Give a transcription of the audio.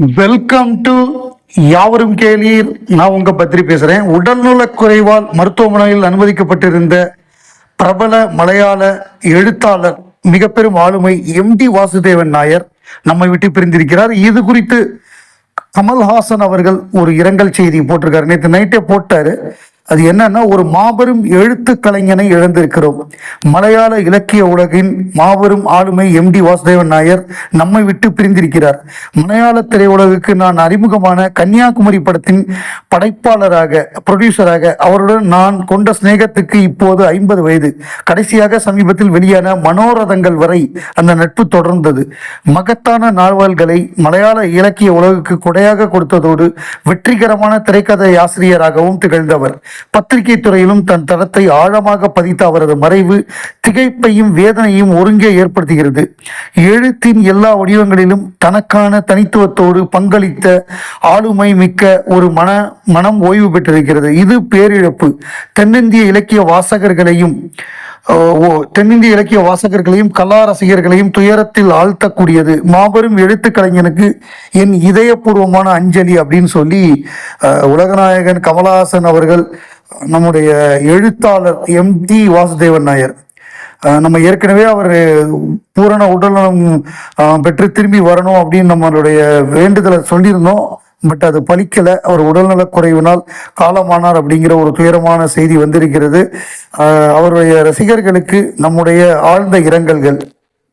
Welcome to யாவரும் கேளீர். நான் உங்க பத்திரி பேசுறேன். உடல்நலக் குறைவால் மருத்துவமனையில் அனுமதிக்கப்பட்டிருந்த பிரபல மலையாள எழுத்தாளர் மிக பெரும் ஆளுமை எம் டி வாசுதேவன் நாயர் நம்மை விட்டு பிரிந்திருக்கிறார். இது குறித்து கமல்ஹாசன் அவர்கள் ஒரு இரங்கல் செய்தி போட்டிருக்காரு. நேற்று நைட்டே போட்டாரு. அது என்னன்னா ஒரு மாபெரும் எழுத்து கலைஞனை இழந்திருக்கிறோம். மலையாள இலக்கிய உலகின் மாபெரும் ஆளுமை எம் டி வாசுதேவன் நாயர் நம்மை விட்டு பிரிந்திருக்கிறார். மலையாள திரையுலகுக்கு நான் அறிமுகமான கன்னியாகுமரி படத்தின் படைப்பாளராக ப்ரொடியூசராக அவருடன் நான் கொண்ட சிநேகத்துக்கு இப்போது ஐம்பது வயது. கடைசியாக சமீபத்தில் வெளியான மனோரதங்கள் வரை அந்த நட்பு தொடர்ந்தது. மகத்தான நாவல்களை மலையாள இலக்கிய உலகுக்கு கொடையாக கொடுத்ததோடு வெற்றிகரமான திரைக்கதை ஆசிரியராகவும் திகழ்ந்தவர். பத்திரிகை துறையிலும் தன் தரத்தை ஆழமாக பதித்த அவரது மறைவு திகைப்பையும் வேதனையும் ஒருங்கே ஏற்படுத்துகிறது. எழுத்தின் எல்லா வடிவங்களிலும் தனக்கான தனித்துவத்தோடு பங்களித்த ஆளுமை மிக்க ஒரு மன மனம் ஓய்வு பெற்றிருக்கிறது. இது பேரிழப்பு. தென்னிந்திய இலக்கிய வாசகர்களையும் ஓ தென்னிந்திய இலக்கிய வாசகர்களையும் கலா ரசிகர்களையும் துயரத்தில் ஆழ்த்தக்கூடியது. மாபெரும் எழுத்து கலைஞனுக்கு என் இதயபூர்வமான அஞ்சலி அப்படின்னு சொல்லி அஹ், உலகநாயகன் கமலஹாசன் அவர்கள் நம்முடைய எழுத்தாளர் எம் டி வாசுதேவன் நாயர். நம்ம ஏற்கனவே அவர் பூரண உடல்நலம் பெற்று திரும்பி வரணும் அப்படின்னு நம்மளுடைய வேண்டுதலை சொல்லியிருந்தோம். பட் அது பலிக்கலை. அவர் உடல்நலக் குறைவினால் காலமானார் அப்படிங்கிற ஒரு துயரமான செய்தி வந்திருக்கிறது. அவருடைய ரசிகர்களுக்கு நம்முடைய ஆழ்ந்த இரங்கல்கள்.